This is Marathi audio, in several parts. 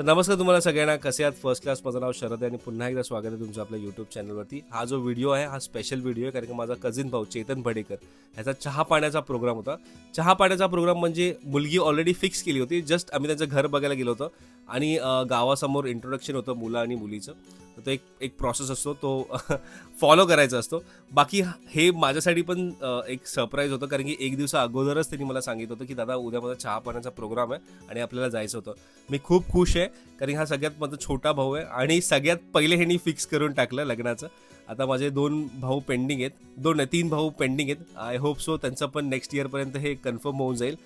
तर नमस्कार तुम्हाला सगळ्यांना. कसे आहात? फर्स्ट क्लास माझं नाव शरद आहे आणि पुन्हा एकदा स्वागत आहे तुमचं आपल्या यूट्यूब चॅनलवरती हा जो व्हिडिओ आहे हा स्पेशल व्हिडिओ आहे कारण की माझा कझिन भाऊ चेतन भडेकर ह्याचा चहा पाण्याचा प्रोग्राम होता. चहा पाण्याचा प्रोग्राम म्हणजे मुलगी ऑलरेडी फिक्स केली होती. जस्ट आम्ही त्यांचं घर बघायला गेलो होतो. आणि गावासमोर इंट्रोडक्शन होतं मुलं आणि मुलीचं. तर तो एक एक प्रोसेस असतो तो फॉलो करायचा असतो. बाकी हे माझ्यासाठी पण एक सरप्राईज होतं कारण की एक दिवसा अगोदरच त्यांनी मला सांगितलं होतं की दादा उद्या माझा चहा पाण्याचा प्रोग्राम आहे आणि आपल्याला जायचं होतं. मी खूप खुश आहे कारण हा सगळ्यात माझा छोटा भाऊ आहे आणि सगळ्यात पहिले ह्यांनी फिक्स करून टाकलं लग्नाचं. आता माझे दोन भाऊ पेंडिंग आहेत. दोन नाही तीन भाऊ पेंडिंग आहेत. आय होप सो त्यांचं पण नेक्स्ट इयरपर्यंत हे कन्फर्म होऊन जाईल.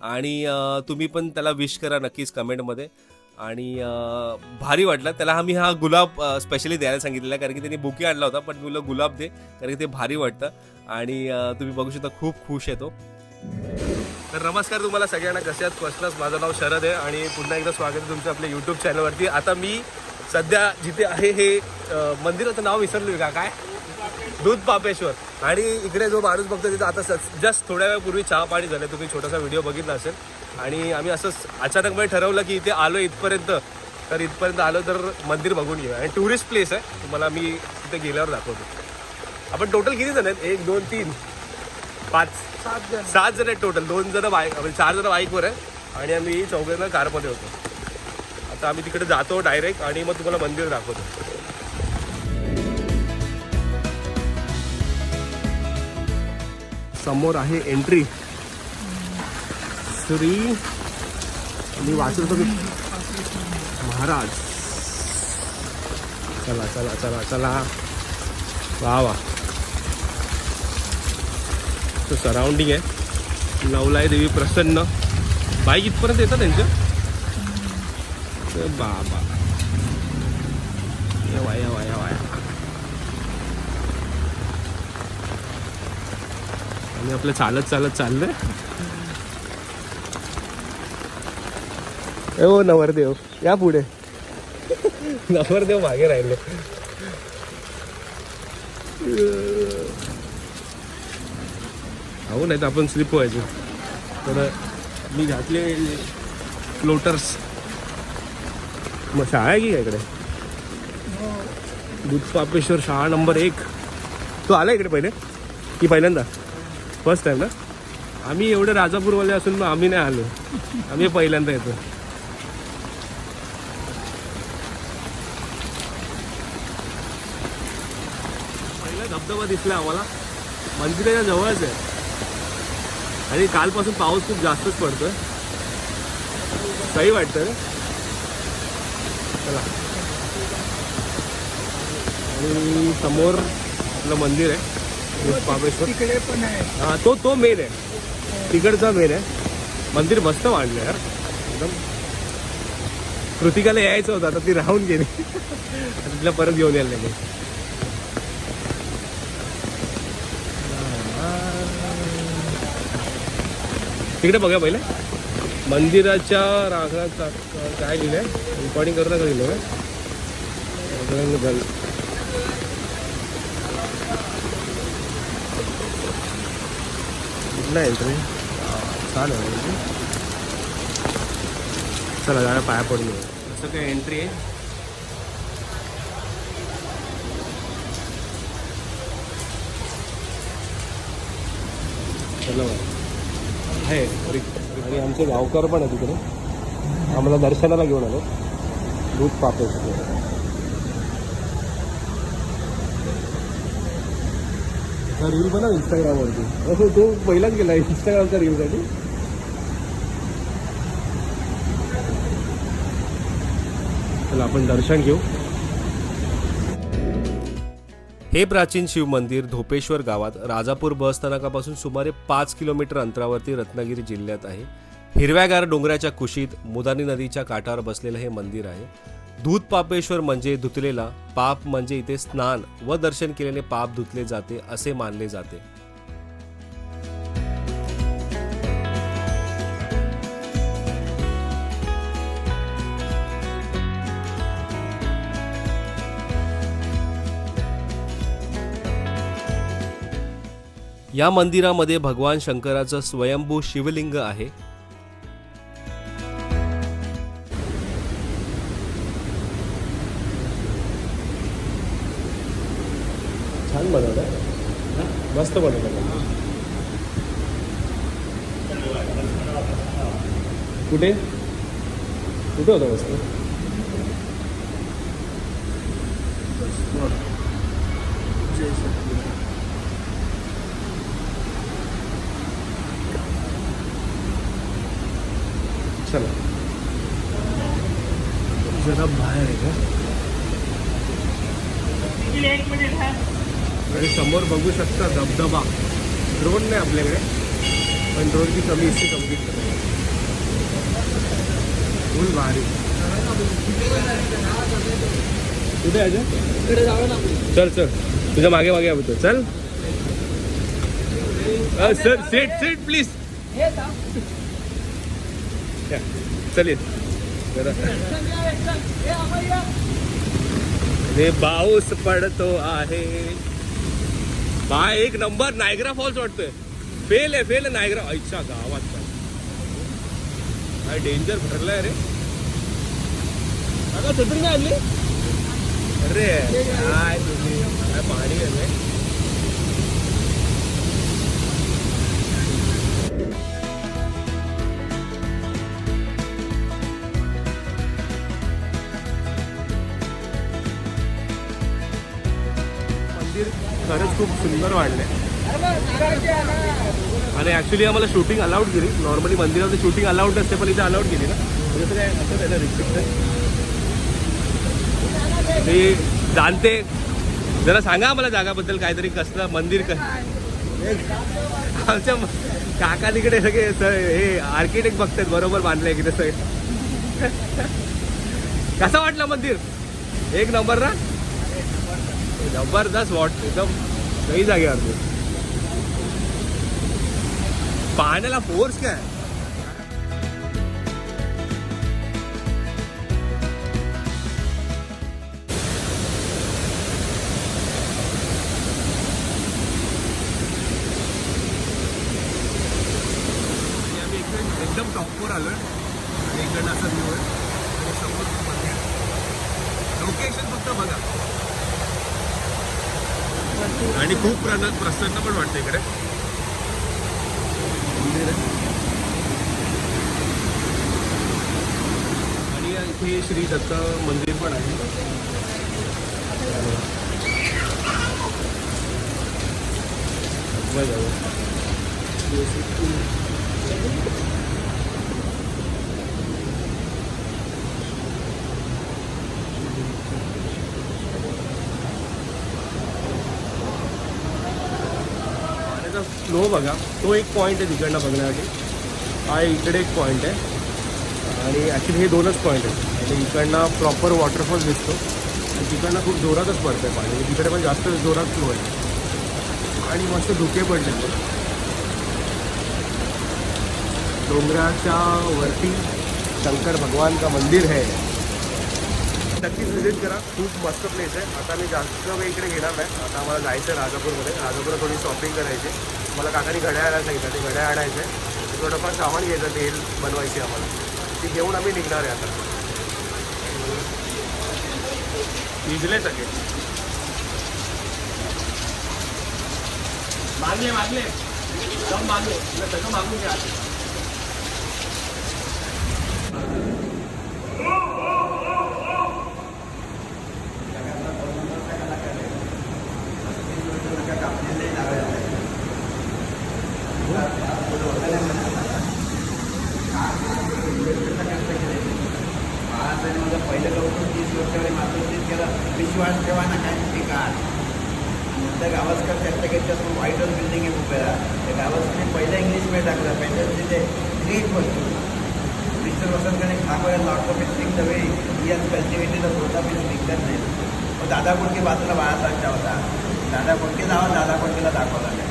आणि तुम्ही पण त्याला विश करा नक्कीच कमेंटमध्ये आणि भारी वाटलं. त्याला आम्ही हा गुलाब स्पेशली द्यायला सांगितलेला कारण की त्यांनी बुके आणला होता पण मी गुलाब दे कारण की ते भारी वाटतं. आणि तुम्ही बघू शकता खूप खुश येतो तर नमस्कार तुम्हाला सगळ्यांना कसे आहात? फर्स्ट क्लास माझं नाव शरद आहे आणि पुन्हा एकदा स्वागत आहे तुमचं आपल्या यूट्यूब चॅनलवरती आता मी सध्या जिथे आहे हे मंदिराचं नाव विसरलो का? काय? दूध पापेश्वर. आणि इकडे जो माणूस बघतो तिथं आता जस्ट थोड्या वेळापूर्वी चहा पाणी झालं. तुम्ही छोटासा व्हिडिओ बघितला असेल. आणि आम्ही असंच अचानकपणे ठरवलं की इथे आलो इथपर्यंत. तर इथपर्यंत आलो तर मंदिर बघून घेऊया. आणि टुरिस्ट प्लेस आहे. तुम्हाला मी तिथे गेल्यावर दाखवतो. आपण टोटल किती जण आहेत? एक दोन तीन. पाच. सात जण. सात जण आहेत टोटल दोन जण बाईक म्हणजे चार जण बाईकवर आहे. आणि आम्ही चौघजण कारमध्ये होतो. आता आम्ही तिकडे जातो डायरेक्ट आणि मग तुम्हाला मंदिर दाखवतो. समोर आहे एंट्री श्री मी वाचत होतो महाराज. चला चला चला चला. वा वा. तो सराउंडिंग आहे. नवलाई देवी प्रसन्न. बाईक इथपर्यंत येतात त्यांच्या बाबा. या वाया वाया वाया आणि आपलं चालत चालत चाललंय. ए हो नवरदेव. या पुढे. नवरदेव मागे राहिले. हो नाही तर आपण स्लिप व्हायचो. तर मी घातले फ्लोटर्स मग शाळा आहे की काय इकडे? दूध पापेश्वर शाळा नंबर एक. तू आला इकडे पहिले? की पहिल्यांदा? फर्स्ट टाइम ना? आम्ही एवढे राजापूरवाले असून मग आम्ही नाही आलो. आम्ही पहिल्यांदा येतो. धबधबा दिसला आम्हाला. मंदिराच्या जवळच आहे. आणि कालपासून पाऊस खूप जास्तच पडतोय. सही वाटतं चला. आणि समोर आपलं मंदिर आहे. पापेश्वर तिकडे पण आहे. हा तो तो मेन आहे. तिकडचा मेन आहे. मंदिर मस्त वाढलं यार एकदम. कृतिकाला यायचं होतं आता ती राहून गेली. तिला परत घेऊन यायला लागेल. तिकडे बघा पहिले मंदिराच्या रागाचा काय लिहिलंय रेकॉर्डिंग करता का लिहिलं दल कुठला एंट्री छान आहे. चला जाण्या पाया येऊ. असं काय एंट्री आहे चला. आहे. आणि आमचे गावकर पण आहे तिकडे आम्हाला दर्शनाला घेऊन आलो. दूध पापे रील बनव इंस्टाग्रामवरती असं तो पहिलाच गेला इंस्टाग्रामच्या रीलसाठी चला आपण दर्शन घेऊ. हे प्राचीन शिव मंदिर धोपेश्वर गावात राजापूर बस स्थानकापासून सुमारे पाच किलोमीटर अंतरावरती रत्नागिरी जिल्ह्यात आहे. हिरव्यागार डोंगराच्या कुशीत मुदानी नदीच्या काठावर बसलेलं हे मंदिर आहे. दूध पापेश्वर म्हणजे धुतलेला पाप म्हणजे इथे स्नान व दर्शन केलेले पाप धुतले जाते असे मानले जाते. या मंदिरामध्ये भगवान शंकराचं स्वयंभू शिवलिंग आहे. छान बनवलं. मस्त बनवलं. कुठे? कुठे होतं वस्तू चला। जरा बाहेर आहे का आणि समोर बघू शकता धबधबा ड्रोन नाही आपल्याकडे पण ड्रोनची कमी हिस्से कंप्लीट करायला फुल भारी। कुठे आहे. चल चल. तुझ्या मागे मागे आहोत चल. सर सेट सेट प्लीज़ हे हे रे पाऊस पडतो आहे. बा एक नंबर नायग्रा फॉल्स वाटतोय. फेल आहे फेल आहे नायग्रा. अच्छा गावात काय डेंजर भरलाय रे. छत्री नाही आणली? अरे काय तुम्ही? काय पाणी आहे मंदिर खरंच खूप सुंदर वाढलंय. आणि ऍक्च्युली आम्हाला शूटिंग अलाउड केली. नॉर्मली मंदिरात शूटिंग अलाउड नसते पण इथे अलाउड केली ना. म्हणजे काय असं काय रिस्ट्रिक्शन जाणते. जरा सांगा आम्हाला जागाबद्दल काहीतरी कसलं मंदिर कसं आमच्या काका तिकडे सगळे हे आर्किटेक्ट बघतात बरोबर बांधलंय की सगळे कसं वाटलं मंदिर? एक नंबर ना? जबरदस्त वॉट एकदम सही जागेवरती. पाण्याला फोर्स काय? हे श्री दत्त मंदिर पण आहे. बघा. पाण्याचा फ्लो बघा. तो एक पॉईंट आहे तिकडनं बघण्यासाठी. हा इकडे एक पॉईंट आहे. आणि ॲक्च्युली हे दोनच पॉईंट आहेत. म्हणजे इकडनं प्रॉपर वॉटरफॉल दिसतो. आणि तिकडनं खूप जोरातच पडतं आहे पाणी म्हणजे तिकडे पण जास्त जोरात फ्लो आहे. आणि मस्त धुके पडले डोंगराच्या वरती शंकर भगवान का मंदिर है नक्कीच व्हिजिट करा. खूप मस्त प्लेस आहे. आता मी जास्त वेळ इकडे घेणार नाही. आता आम्हाला जायचं आहे राजापूरमध्ये. राजापूरला थोडी शॉपिंग करायची मला काकाने घड्याळ आणायला सांगितलं. ते घड्याळ आणायचं आहे थोडंफार सामान घ्यायचं तेल बनवायची आम्हाला. ती घेऊन आम्ही निघणार आहे आता भिजले सगळे मागले मागले दम मागले तुला सगळं मागून घ्या महाराष्ट्राने पहिलं लवकर तीस वर्षावर मातृत्व केलं विश्वास ठेवा ना काय ते काळ नंतर गावस्कर त्याच्यासमोर व्हाईट हाऊस बिल्डिंग आहे मुंबईला त्या गावस्करने पहिलं इंग्लिशमध्ये टाकलं. पहिलं तिथे ग्रेट वस्तू मिस्टर वसंतकडे खांबाला lot of sting the way in cultivated होता पण निघत नाही मग दादा कोणके बाजूला बाळासाहेबचा होता? दादा कोणके जावा दादा कोणकेला दाखवला नाही.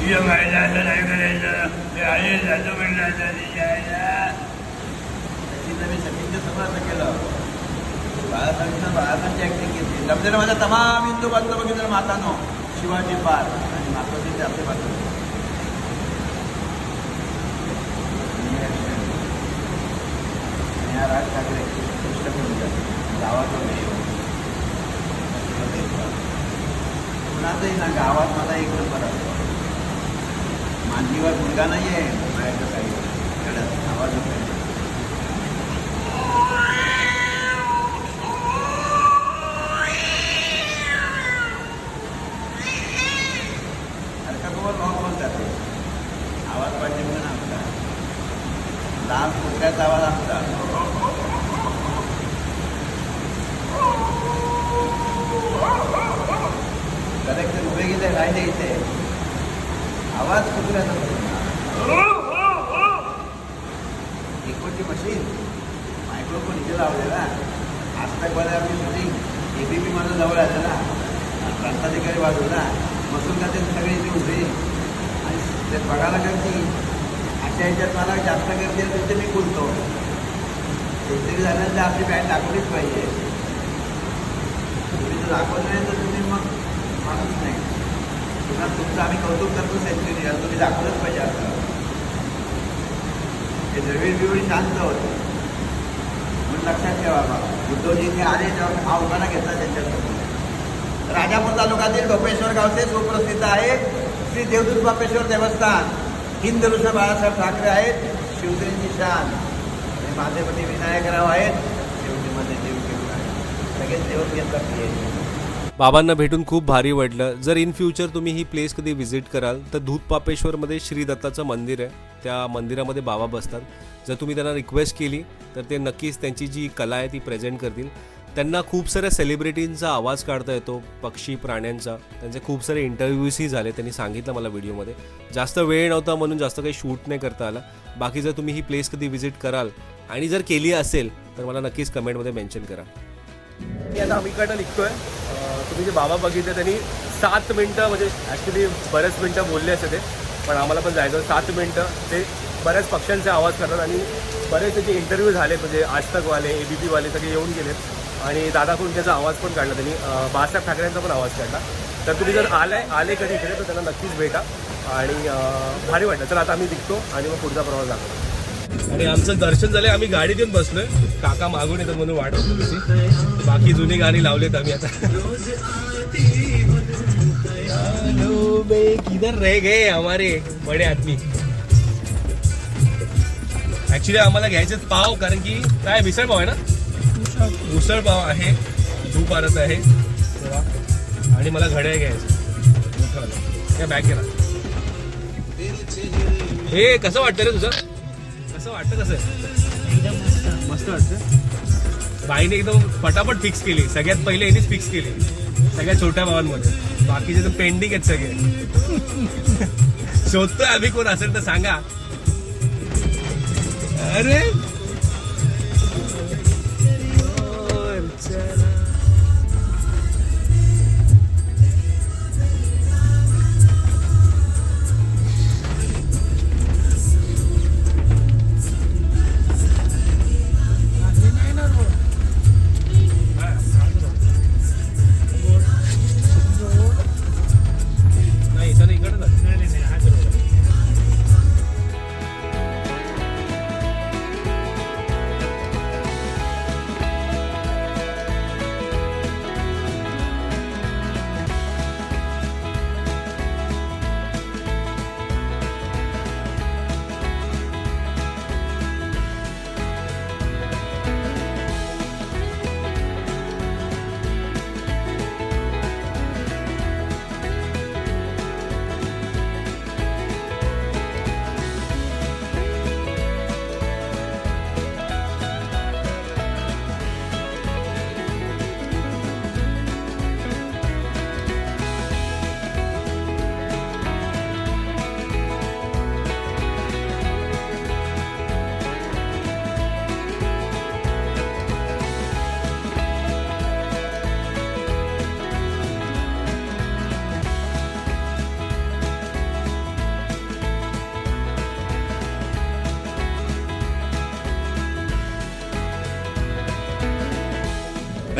तुझ्या मायला नाही करायचं. आहे जातो त्याची नवीन सचिनच्या समोर केलं. बाळासाहेबांना बाळासाहेबांची ऍक्टिंग घेतली. लग्न माझा तमाम हिंदू बांधव बघितलं मातानो शिवाजी पार आणि माताचे ते आपले बांधव आणि हा राज ठाकरे कृष्णकुंज गावाचा कुणाचंही ना गावात मला एक नंबर आहे मांडीवर मुलगा नाही आहे बाहेरचं काही कडक आवाज होतोय. हलका कवर लॉक होऊन जाते आवाज पाहिजे म्हणून आमचा लहान कुत्र्याचा आवाज आमचा? कलेक्टर उभे गेले राहिले इथे. आवाज कुत्र्याचा इकोची मशीन मायक्रोफोन इथे लावलेला. आज तक बरं आपली शूटिंग ए बी पी माझं जवळ आलं ना प्रांताधिकारी बाजूला. का ते सगळे इथे उभे? आणि ते बघायला गर्दी त्यांच्यात ह्याच्यात मला जास्त गर्दी असेल तर मी बोलतो काहीतरी झालं तर आपली बॅट दाखवलीच पाहिजे. तुम्ही जर दाखवत नाही तर तुम्ही मग माणूस नाही. पुन्हा तुमचं आम्ही कौतुक करतो सेंचुरी तुम्ही दाखवलंच पाहिजे असं ते द्रविड बिवडी शांत होते. म्हणून लक्षात ठेवा बा उद्धवजी इथे आले तेव्हा हा उखाणा घेतला त्यांच्यासमोर. राजापूर तालुक्यातील ढोपेश्वर गावचे सुप्रसिद्ध आहे श्री देवदूत बापेश्वर देवस्थान. हिंद ऋषभ बाळासाहेब ठाकरे आहेत शिवसेनेची शान. आणि माझेपती विनायकराव आहेत शिवसेनेमध्ये देव घेऊन आहेत सगळेच देऊन घेतात बाबांना भेटून खूप भारी वाटलं. जर इन फ्युचर तुम्ही ही प्लेस कधी व्हिजिट कराल तर धूत पापेश्वरमध्ये श्री दत्ताचं मंदिर आहे. त्या मंदिरामध्ये बाबा बसतात. जर तुम्ही त्यांना रिक्वेस्ट केली तर ते नक्कीच त्यांची जी कला आहे ती प्रेझेंट करतील. त्यांना खूप साऱ्या सेलिब्रिटींचा आवाज काढता येतो पक्षी प्राण्यांचा. त्यांचे खूप सारे इंटरव्ह्यूजही झाले त्यांनी सांगितलं मला व्हिडिओमध्ये जास्त वेळ नव्हता म्हणून जास्त काही शूट नाही करता आला. बाकी जर तुम्ही ही प्लेस कधी व्हिजिट कराल आणि जर केली असेल तर मला नक्कीच कमेंटमध्ये मेन्शन करा. मी आता अमिकडनं निघतोय. तुम्ही जे बाबा बघितले त्यांनी सात मिनटं म्हणजे ॲक्च्युली बरेच मिनटं बोलले असते ते पण आम्हाला पण जायचं सात मिनटं ते बऱ्याच पक्ष्यांचे आवाज करतात आणि बरेच त्याचे इंटरव्ह्यू झाले म्हणजे आज तकवाले ए बी पीवाले सगळे येऊन गेलेत. आणि दादा त्याचा आवाज पण काढला त्यांनी. बाळासाहेब ठाकरेंचा पण आवाज काढला. तर तुम्ही जर आलाय आले कधी इकडे तर त्यांना नक्कीच भेटा. आणि भारी वाटलं. तर आता आम्ही निघतो आणि मग पुढचा प्रवास दाखवतो. आणि आमचं दर्शन झालं आम्ही गाडीत येऊन बसलोय. काका मागून येतात म्हणून वाट तुम्ही बाकी जुनी गाणी लावलेत आम्ही आता. किधर रे गे हमारे बडे आदमी? ऍक्च्युली आम्हाला घ्यायचे पाव कारण की काय मिसळ पाव आहे ना? उसळ पाव आहे धूप आरत आहे. आणि मला घड्याळ घ्यायचं काय बॅग केला हे कसं वाटतं रे तुझं? कसं वाटतं कसं? मस्त वाटतं. बाईने एकदम पटापट फिक्स केली. सगळ्यात पहिले यांनीच फिक्स केली. सगळ्या छोट्या भावांमध्ये. बाकीचे तर पेंडिंग आहेत सगळे. शोधतोय आम्ही कोण असेल तर सांगा. अरे!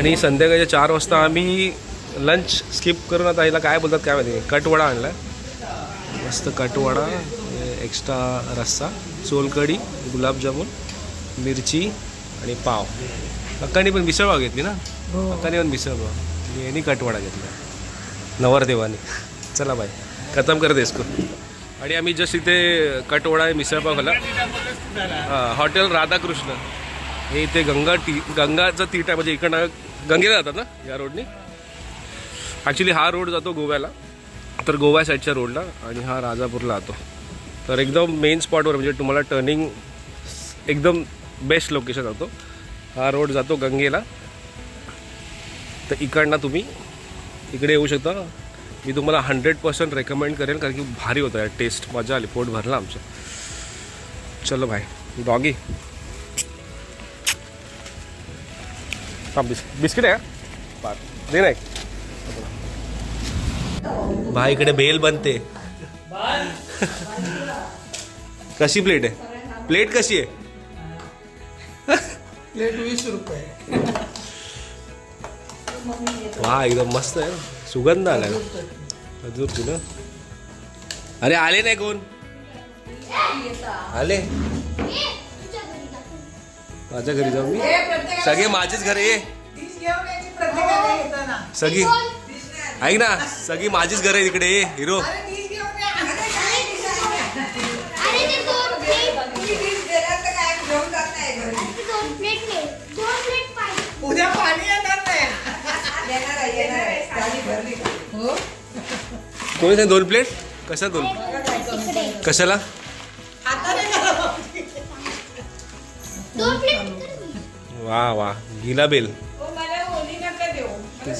आणि संध्याकाळच्या चार वाजता आम्ही लंच स्किप करून आता हिला काय बोलतात काय माहिती. कटवडा आणला मस्त कटवडा एक्स्ट्रा रस्सा सोलकढी गुलाबजामुन मिरची आणि पाव. अक्काने पण मिसळपाव घेतली ना? अक्काने पण मिसळपाव यांनी कटवडा घेतला. नवरदेवाने. चला बाय खतम कर दे इसको. आणि आम्ही जस्ट इथे कटवडा आहे मिसळपाव खाला हां हॉटेल राधाकृष्ण. हे इथे गंगा टी गंगाचं तीट आहे म्हणजे इकडनं गंगेला जातात ना या रोडनी? ॲक्च्युली हा रोड जातो गोव्याला तर गोवा साईडच्या रोडला आणि हा राजापूरला जातो. तर एकदम मेन स्पॉटवर म्हणजे तुम्हाला टर्निंग एकदम बेस्ट लोकेशन जातो. हा रोड जातो गंगेला. तर इकडनं तुम्ही इकडे येऊ शकता. मी तुम्हाला हंड्रेड पर्सेंट रेकमेंड करेन कारण की भारी होतं. यार टेस्ट मजा आली. पोट भरला आमचं. चलो भाई डॉगी हां बिस बिस्किट आहे का दे नाही भाई इकडे बेल बनते कशी प्लेट आहे प्लेट कशी आहे प्लेट वीस रुपये वा एकदम मस्त आहे सुगंध आलाय अजून तुला अरे आले नाही कोण आले माझ्या घरी जाऊ मी. सगळे माझेच घरी ये. सगळी. ऐक ना सगळी माझीच घर आहे तिकडे ये हिरो. अरे ते दोन प्लेट. दोन प्लेट नाही. दोन प्लेट पाहिजे. उद्या पाणी येणार नाही. हो? कोणी सांग दोन प्लेट? कशा दोन? तिकडे कशाला? वा वा. गिला बेल. हो मला ओली नका देऊ. मला